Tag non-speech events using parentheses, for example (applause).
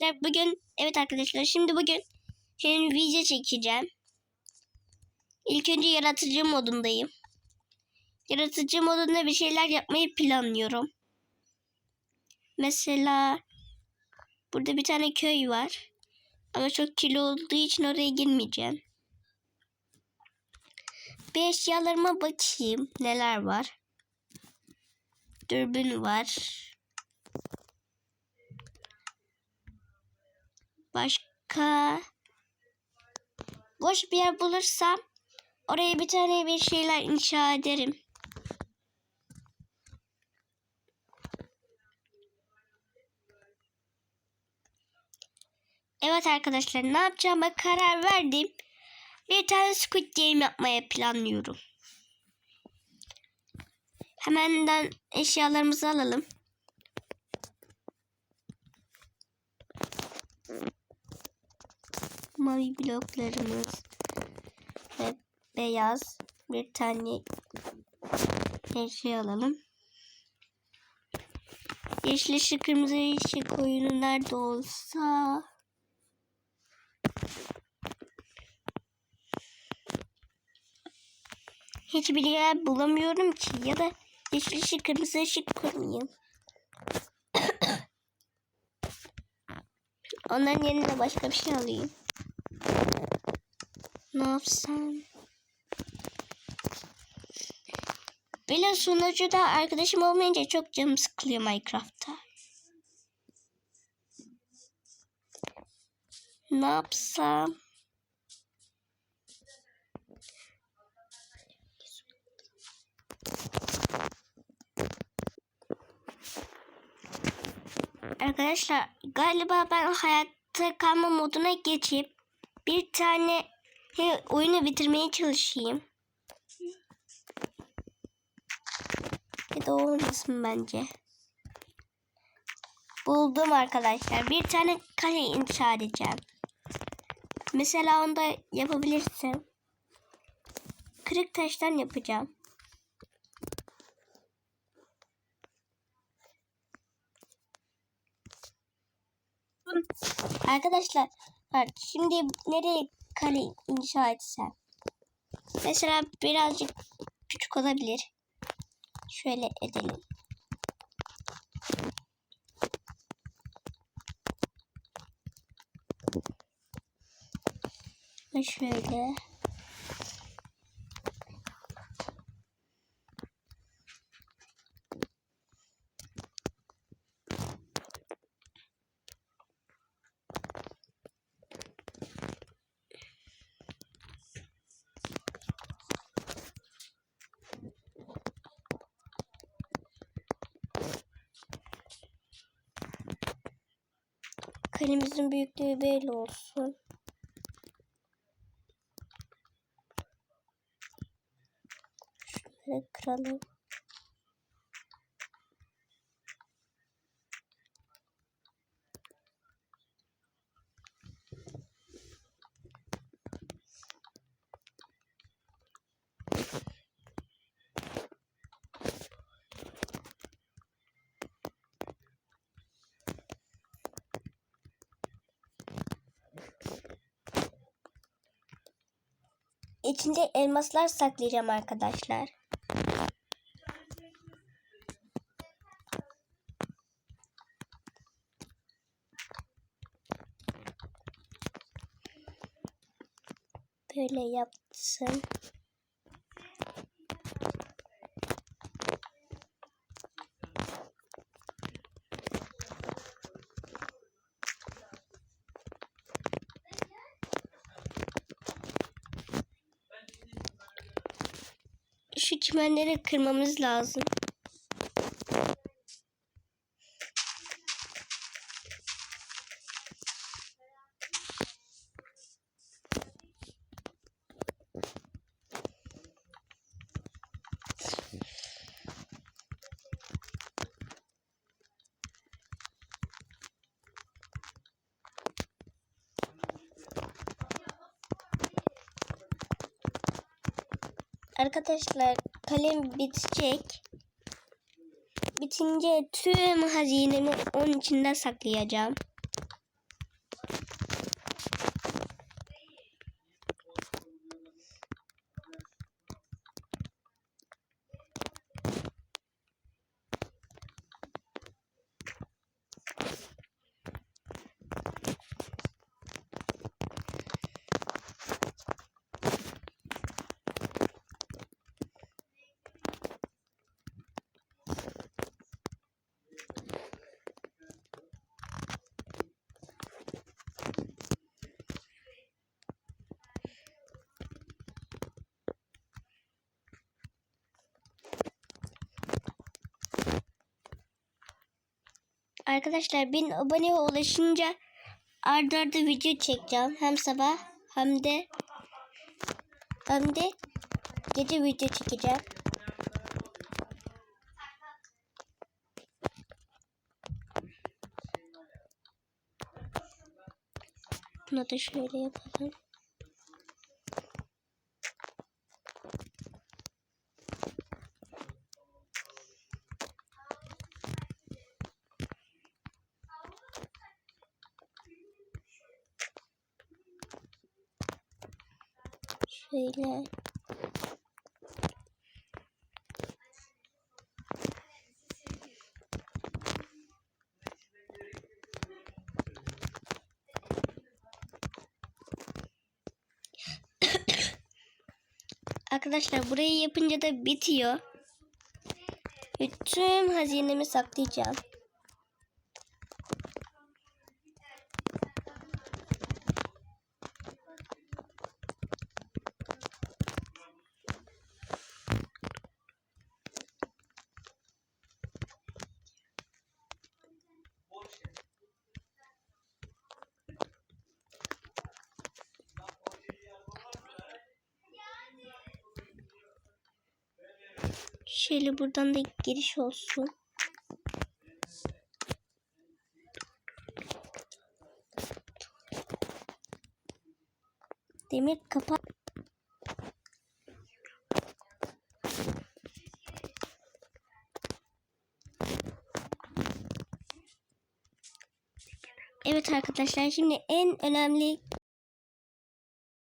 Bugün evet arkadaşlar şimdi bugün şimdi video çekeceğim. İlk önce yaratıcı modundayım. Yaratıcı modunda bir şeyler yapmayı planlıyorum. Mesela burada bir tane köy var. Ama çok kirli olduğu için oraya girmeyeceğim. Bir eşyalarıma bakayım neler var. Dürbün var. Başka boş bir yer bulursam oraya bir tane bir şeyler inşa ederim. Evet arkadaşlar ne yapacağıma karar verdim. Bir tane Squid Game yapmaya planlıyorum. Hemenden eşyalarımızı alalım. Mavi bloklarımız ve beyaz bir tane şey alalım. Yeşil ışık, kırmızı ışık oyunu nerede olsa hiçbir yer bulamıyorum ki ya da yeşil ışık, kırmızı ışık kurmayayım. (coughs) Onların yerine başka bir şey alayım. Ne yapsam? Böyle sunucuda arkadaşım olmayınca çok canım sıkılıyor Minecraft'ta. Ne yapsam? Arkadaşlar galiba ben hayatta kalma moduna geçip bir tane he, oyunu bitirmeye çalışayım. Ya da olmasın bence. Buldum arkadaşlar. Bir tane kale inşa edeceğim. Mesela onu da yapabilirsem. Kırık taştan yapacağım. Arkadaşlar şimdi nereye kale inşa etsem? Mesela birazcık küçük olabilir. Şöyle edelim. Ve şöyle. Kalemizin büyüklüğü belli olsun. Şunları kıralım. İçinde elmaslar saklayacağım arkadaşlar. Böyle yapsın. Şu çimenleri kırmamız lazım. Arkadaşlar kalem bitecek. Bitince tüm hazinemi onun içinde saklayacağım. Arkadaşlar bin aboneye ulaşınca arda arda video çekeceğim. Hem sabah hem de hem de gece video çekeceğim. Bunu da şöyle yapalım. Şöyle. (coughs) Arkadaşlar burayı yapınca da bitiyor. Bütün hazinemi saklayacağım. Şöyle buradan da giriş olsun. Demir kapat. Evet arkadaşlar şimdi en önemli